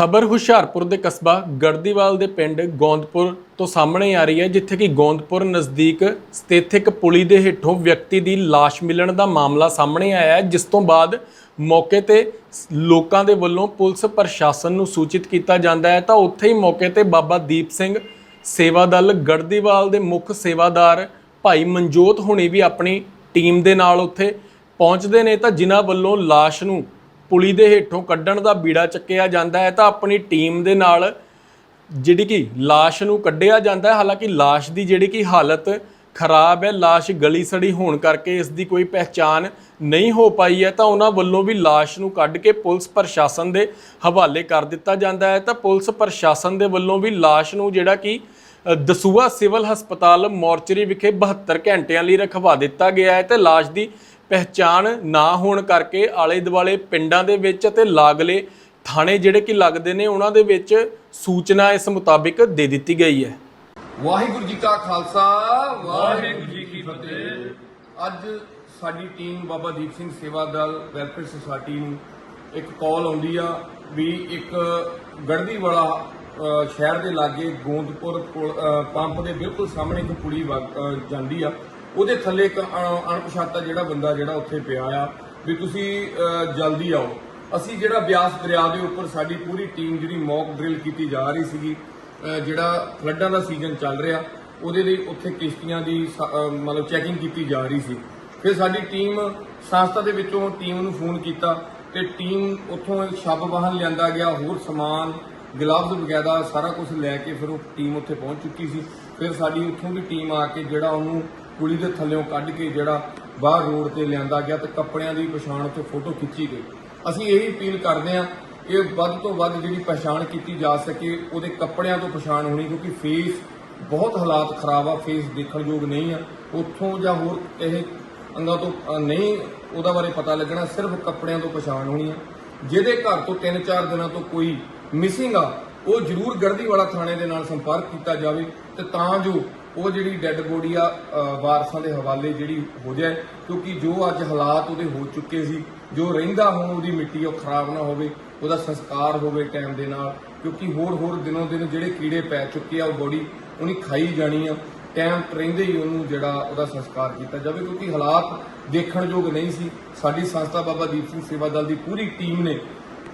ਖਬਰ ਹੁਸ਼ਿਆਰਪੁਰ ਦੇ ਕਸਬਾ ਗੜਦੀਵਾਲ ਦੇ ਪਿੰਡ ਗੋਂਦਪੁਰ ਤੋਂ ਸਾਹਮਣੇ ਆ ਰਹੀ ਹੈ, ਜਿੱਥੇ ਕਿ ਗੋਂਦਪੁਰ ਨਜ਼ਦੀਕ ਸਥਿਤ ਇੱਕ ਪੁਲੀ ਦੇ ਹੇਠੋਂ ਵਿਅਕਤੀ ਦੀ ਲਾਸ਼ ਮਿਲਣ ਦਾ ਮਾਮਲਾ ਸਾਹਮਣੇ ਆਇਆ ਹੈ, ਜਿਸ ਤੋਂ ਬਾਅਦ ਮੌਕੇ ਤੇ ਲੋਕਾਂ ਦੇ ਵੱਲੋਂ ਪੁਲਿਸ ਪ੍ਰਸ਼ਾਸਨ ਨੂੰ ਸੂਚਿਤ ਕੀਤਾ ਜਾਂਦਾ ਹੈ। ਤਾਂ ਉੱਥੇ ਹੀ ਮੌਕੇ ਤੇ ਬਾਬਾ ਦੀਪ ਸਿੰਘ ਸੇਵਾ ਦਲ, ਗੜਦੀਵਾਲ ਦੇ ਮੁੱਖ ਸੇਵਾਦਾਰ ਭਾਈ ਮਨਜੋਤ ਹੁਣੀ ਵੀ ਆਪਣੀ ਟੀਮ ਦੇ ਨਾਲ ਉੱਥੇ ਪਹੁੰਚਦੇ ਨੇ। ਤਾਂ ਜਿਨ੍ਹਾਂ ਵੱਲੋਂ ਲਾਸ਼ ਨੂੰ ਪੁਲੀ ਦੇ ਹੇਠੋਂ ਕੱਢਣ ਦਾ ਬੀੜਾ ਚੱਕਿਆ ਜਾਂਦਾ ਹੈ ਤਾਂ ਆਪਣੀ ਟੀਮ ਦੇ ਨਾਲ ਜਿਹੜੀ ਕਿ ਲਾਸ਼ ਨੂੰ ਕੱਢਿਆ ਜਾਂਦਾ ਹੈ। ਹਾਲਾਂਕਿ ਲਾਸ਼ ਦੀ ਜਿਹੜੀ ਕਿ ਹਾਲਤ ਖਰਾਬ ਹੈ, ਲਾਸ਼ ਗਲੀ ਸੜੀ ਹੋਣ ਕਰਕੇ ਇਸ ਦੀ ਕੋਈ ਪਹਿਚਾਨ ਨਹੀਂ ਹੋ ਪਾਈ ਹੈ ਤਾਂ ਉਹਨਾਂ ਵੱਲੋਂ ਵੀ ਲਾਸ਼ ਨੂੰ ਕੱਢ ਕੇ ਪੁਲਿਸ ਪ੍ਰਸ਼ਾਸਨ ਦੇ ਹਵਾਲੇ ਕਰ ਦਿੱਤਾ ਜਾਂਦਾ ਹੈ। ਤਾਂ ਪੁਲਿਸ ਪ੍ਰਸ਼ਾਸਨ ਦੇ ਵੱਲੋਂ ਵੀ ਲਾਸ਼ ਨੂੰ ਜਿਹੜਾ ਕਿ ਦਸੂਆ ਸਿਵਲ ਹਸਪਤਾਲ ਮੋਰਚਰੀ ਵਿਖੇ 72 ਘੰਟਿਆਂ ਲਈ ਰਖਵਾ ਦਿੱਤਾ ਗਿਆ ਹੈ ਤੇ ਲਾਸ਼ ਦੀ ਪਹਿਚਾਣ ਨਾ ਹੋਣ ਕਰਕੇ ਆਲੇ ਦੁਆਲੇ ਪਿੰਡਾਂ ਦੇ ਵਿੱਚ ਅਤੇ ਲਾਗਲੇ ਥਾਣੇ ਜਿਹੜੇ ਕਿ ਲੱਗਦੇ ਨੇ, ਉਹਨਾਂ ਦੇ ਵਿੱਚ ਸੂਚਨਾ ਇਸ ਮੁਤਾਬਿਕ ਦੇ ਦਿੱਤੀ ਗਈ ਹੈ। ਵਾਹਿਗੁਰੂ ਜੀ ਕਾ ਖਾਲਸਾ, ਵਾਹਿਗੁਰੂ ਜੀ ਕੀ ਫਤਿਹ। ਅੱਜ ਸਾਡੀ ਟੀਮ ਬਾਬਾ ਦੀਪ ਸਿੰਘ ਸੇਵਾ ਦਲ ਵੈਲਫੇਅਰ ਸੁਸਾਇਟੀ ਨੂੰ ਇੱਕ ਕਾਲ ਆਉਂਦੀ ਆ ਵੀ ਇੱਕ ਗੜਦੀ ਵਾਲਾ ਸ਼ਹਿਰ ਦੇ ਲਾਗੇ ਗੋਂਦਪੁਰ ਪੁਲ- ਪੰਪ ਦੇ ਬਿਲਕੁਲ ਸਾਹਮਣੇ ਇੱਕ ਕੁੜੀ ਵਗ- ਜਾਂਦੀ ਆ। ਉਹਦੇ ਥੱਲੇ ਇੱਕ ਅਣਪਛਾਤਾ ਜਿਹੜਾ ਬੰਦਾ ਜਿਹੜਾ ਉੱਥੇ ਪਿਆ ਆ ਵੀ ਤੁਸੀਂ ਜਲਦੀ ਆਓ। ਅਸੀਂ ਜਿਹੜਾ ਬਿਆਸ ਦਰਿਆ ਦੇ ਉੱਪਰ ਸਾਡੀ ਪੂਰੀ ਟੀਮ ਜਿਹੜੀ ਮੌਕ ਡਰਿਲ ਕੀਤੀ ਜਾ ਰਹੀ ਸੀਗੀ ਜਿਹੜਾ ਫਲੱਡਾਂ ਦਾ ਸੀਜ਼ਨ ਚੱਲ ਰਿਹਾ, ਉਹਦੇ ਲਈ ਉੱਥੇ ਕਿਸ਼ਤੀਆਂ ਦੀ ਸ- ਮਤਲਬ ਚੈਕਿੰਗ ਕੀਤੀ ਜਾ ਰਹੀ ਸੀ। ਫਿਰ ਸਾਡੀ ਟੀਮ ਸੰਸਥਾ ਦੇ ਵਿੱਚੋਂ ਟੀਮ ਨੂੰ ਫੋਨ ਕੀਤਾ ਤੇ ਟੀਮ ਉੱਥੋਂ ਸ਼ਬ ਵਾਹਨ ਲਿਆਂਦਾ ਗਿਆ, ਹੋਰ ਸਮਾਨ, ਗਲਵਜ਼ ਵਗੈਰਾ ਸਾਰਾ ਕੁਝ ਲੈ ਕੇ ਫਿਰ ਉਹ ਟੀਮ ਉੱਥੇ ਪਹੁੰਚ ਚੁੱਕੀ ਸੀ। ਫਿਰ ਸਾਡੀ ਉੱਥੋਂ ਵੀ ਟੀਮ ਆ ਕੇ ਜਿਹੜਾ ਉਹਨੂੰ ਕੁਲੀ ਦੇ ਥੱਲੇੋਂ ਕੱਢ ਕੇ ਜਿਹੜਾ ਬਾਹਰ ਰੋਡ ਤੇ ਲਿਆਂਦਾ ਗਿਆ ਤੇ ਕੱਪੜਿਆਂ ਦੀ ਪਛਾਣ ਉੱਤੇ ਫੋਟੋ ਖਿੱਚੀ ਗਈ। ਅਸੀਂ ਇਹੀ ਅਪੀਲ ਕਰਦੇ ਹਾਂ, ਇਹ ਵੱਧ ਤੋਂ ਵੱਧ ਜਿਹੜੀ ਪਛਾਣ ਕੀਤੀ ਜਾ ਸਕੇ, ਉਹਦੇ ਕੱਪੜਿਆਂ ਤੋਂ ਪਛਾਣ ਹੋਣੀ, ਕਿਉਂਕਿ ਫੇਸ ਬਹੁਤ ਹਾਲਾਤ ਖਰਾਬ ਆ ਫੇਸ ਦੇਖਣ ਯੋਗ ਨਹੀਂ ਆ। ਉੱਥੋਂ ਜਾਂ ਹੋਰ ਇਹ ਅੰਗਾਂ ਤੋਂ ਨਹੀਂ, ਉਹਦਾ ਬਾਰੇ ਪਤਾ ਲੱਗਣਾ, ਸਿਰਫ ਕੱਪੜਿਆਂ ਤੋਂ ਪਛਾਣ ਹੋਣੀ ਆ। ਜਿਹਦੇ ਘਰ ਤੋਂ 3-4 ਦਿਨਾਂ ਤੋਂ ਕੋਈ ਮਿਸਿੰਗ ਆ, ਉਹ ਜ਼ਰੂਰ ਗੜਦੀ ਵਾਲਾ ਥਾਣੇ ਦੇ ਨਾਲ ਸੰਪਰਕ ਕੀਤਾ ਜਾਵੇ ਤੇ ਤਾਂ ਜੋ ਉਹ ਜਿਹੜੀ ਡੈੱਡ ਬੋਡੀ ਆ ਅ, ਵਾਰਸਾਂ ਦੇ ਹਵਾਲੇ ਜਿਹੜੀ ਹੋ ਜਾਏ ਕਿਉਂਕਿ ਜੋ ਅੱਜ ਹਾਲਾਤ ਉਹਦੇ ਹੋ ਚੁੱਕੇ ਸੀ ਜੋ ਰਹਿੰਦਾ ਹੁਣ ਉਹਦੀ ਮਿੱਟੀ ਉਹ ਖਰਾਬ ਨਾ ਹੋਵੇ ਉਹਦਾ ਸੰਸਕਾਰ ਹੋਵੇ ਟਾਈਮ ਦੇ ਨਾਲ ਕਿਉਂਕਿ ਹੋਰ ਹੋਰ ਦਿਨੋਂ ਦਿਨ ਜਿਹੜੇ ਕੀੜੇ ਪੈ ਚੁੱਕੇ ਆ ਉਹ ਬੋਡੀ ਉਹਨੇ ਖਾਈ ਜਾਣੀ ਆ। ਟਾਈਮ ਰਹਿੰਦੇ ਹੀ ਉਹਨੂੰ ਜਿਹੜਾ ਉਹਦਾ ਸੰਸਕਾਰ ਕੀਤਾ ਜਾਵੇ ਕਿਉਂਕਿ ਹਾਲਾਤ ਦੇਖਣਯੋਗ ਨਹੀਂ ਸੀ। ਸਾਡੀ ਸੰਸਥਾ ਬਾਬਾ ਦੀਪ ਸਿੰਘ ਸੇਵਾ ਦਲ ਦੀ ਪੂਰੀ ਟੀਮ ਨੇ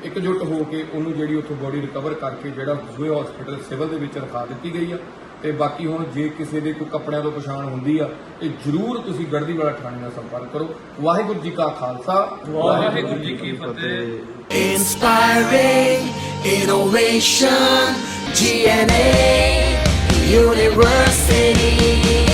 ਇਕਜੁੱਟ ਹੋ ਕੇ ਉਹਨੂੰ ਜਿਹੜੀ ਉੱਥੋਂ ਬੋਡੀ ਰਿਕਵਰ ਕਰਕੇ ਜਿਹੜਾ ਦੂਏ ਹਸਪੀਟਲ ਸਿਵਲ ਦੇ ਵਿੱਚ ਰਖਾ ਦਿੱਤੀ ਗਈ ਆ। ਤੇ ਬਾਕੀ ਹੁਣ ਜੇ ਕਿਸੇ ਦੇ ਕੋਈ ਕੱਪੜਿਆਂ ਤੋਂ ਪਛਾਣ ਹੁੰਦੀ ਆ ਤੇ ਜਰੂਰ ਤੁਸੀਂ ਗੜਦੀ ਵਾਲਾ ਥਾਣੇ ਨਾਲ ਸੰਪਰਕ ਕਰੋ। ਵਾਹਿਗੁਰੂ ਜੀ ਕਾ ਖਾਲਸਾ। ਵਾਹਿਗੁਰੂ ਜੀ ਕੀ ਫਤਿਹ। Inspiring innovation, GNA University.